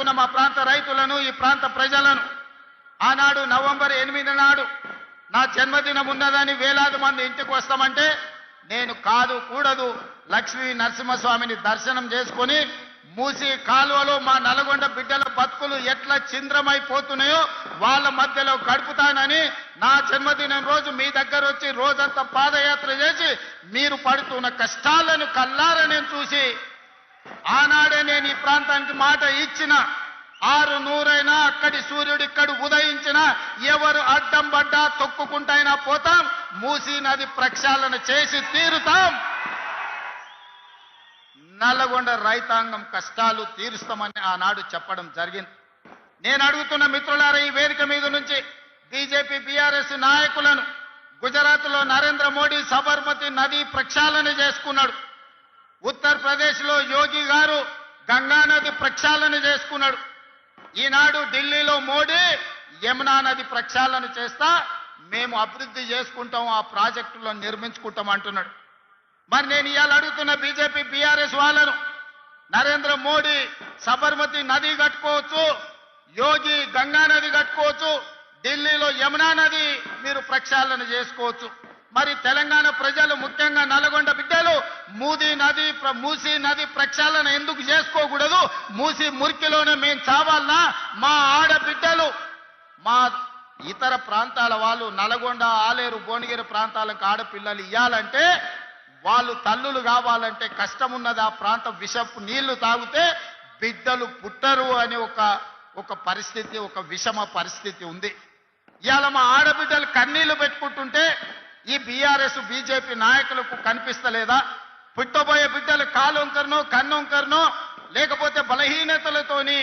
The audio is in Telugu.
ఉన్న మా ప్రాంత రైతులను ఈ ప్రాంత ప్రజలను ఆనాడు నవంబర్ ఎనిమిది నాడు నా జన్మదినం ఉన్నదని వేలాది మంది ఇంటికి వస్తామంటే నేను కాదు కూడదు లక్ష్మీ నరసింహస్వామిని దర్శనం చేసుకొని మూసి కాలువలో మా నల్గొండ బిడ్డల బతుకులు ఎట్లా చింద్రమైపోతున్నాయో వాళ్ళ మధ్యలో గడుపుతానని నా జన్మదినం రోజు మీ దగ్గర వచ్చి రోజంతా పాదయాత్ర చేసి మీరు పడుతున్న కష్టాలను కల్లారా నేను చూసి ఆనాడే నేను ఈ ప్రాంతానికి మాట ఇచ్చిన ఆరు నూరైనా అక్కడి సూర్యుడు ఇక్కడ ఉదయించిన ఎవరు అడ్డం పడ్డా తొక్కుకుంటైనా పోతాం మూసీ నది ప్రక్షాళన చేసి తీరుతాం. నల్లగొండ రైతాంగం కష్టాలు తీరుస్తామని ఆనాడు చెప్పడం జరిగింది. నేను అడుగుతున్న మిత్రులారా ఈ వేదిక మీద నుంచి బీజేపీ బీఆర్ఎస్ నాయకులను గుజరాత్లో నరేంద్ర మోడీ సబర్మతి నది ప్రక్షాళన చేసుకున్నాడు. ఉత్తరప్రదేశ్లో యోగి గారు గంగా నది ప్రక్షాళన చేసుకున్నాడు. ఈనాడు ఢిల్లీలో మోడీ యమునా నది ప్రక్షాళన చేస్తా మేము అభివృద్ధి చేసుకుంటాం ఆ ప్రాజెక్టులో నిర్మించుకుంటాం అంటున్నాడు. మరి నేను ఇవాళ అడుగుతున్న బీజేపీ బీఆర్ఎస్ వాళ్ళను నరేంద్ర మోడీ సబర్మతి నది కట్టుకోవచ్చు యోగి గంగా నది కట్టుకోవచ్చు ఢిల్లీలో యమునా నది మీరు ప్రక్షాళన చేసుకోవచ్చు. మరి తెలంగాణ ప్రజలు మూదీ నది మూసీ నది ప్రక్షాళన ఎందుకు చేసుకోకూడదు? మూసీ మురికిలోనే మేము చావాలనా? మా ఆడబిడ్డలు మా ఇతర ప్రాంతాల వాళ్ళు నల్గొండ ఆలేరు భువనగిరి ప్రాంతాలకు ఆడపిల్లలు ఇవ్వాలంటే వాళ్ళు తల్లులు కావాలంటే కష్టం ఉన్నది ఆ ప్రాంతం విషపు నీళ్ళు తాగితే బిడ్డలు పుట్టరు అనే ఒక ఒక పరిస్థితి ఒక విషమ పరిస్థితి ఉంది. ఇవాళ మా ఆడబిడ్డలు కన్నీళ్ళు పెట్టుకుంటుంటే ఈ బీఆర్ఎస్ బీజేపీ నాయకులకు కనిపిస్తలేదా? పుట్టబోయే బిడ్డలు కాలొంకరనో కన్నొంకరనో లేకపోతే బలహీనతలతోని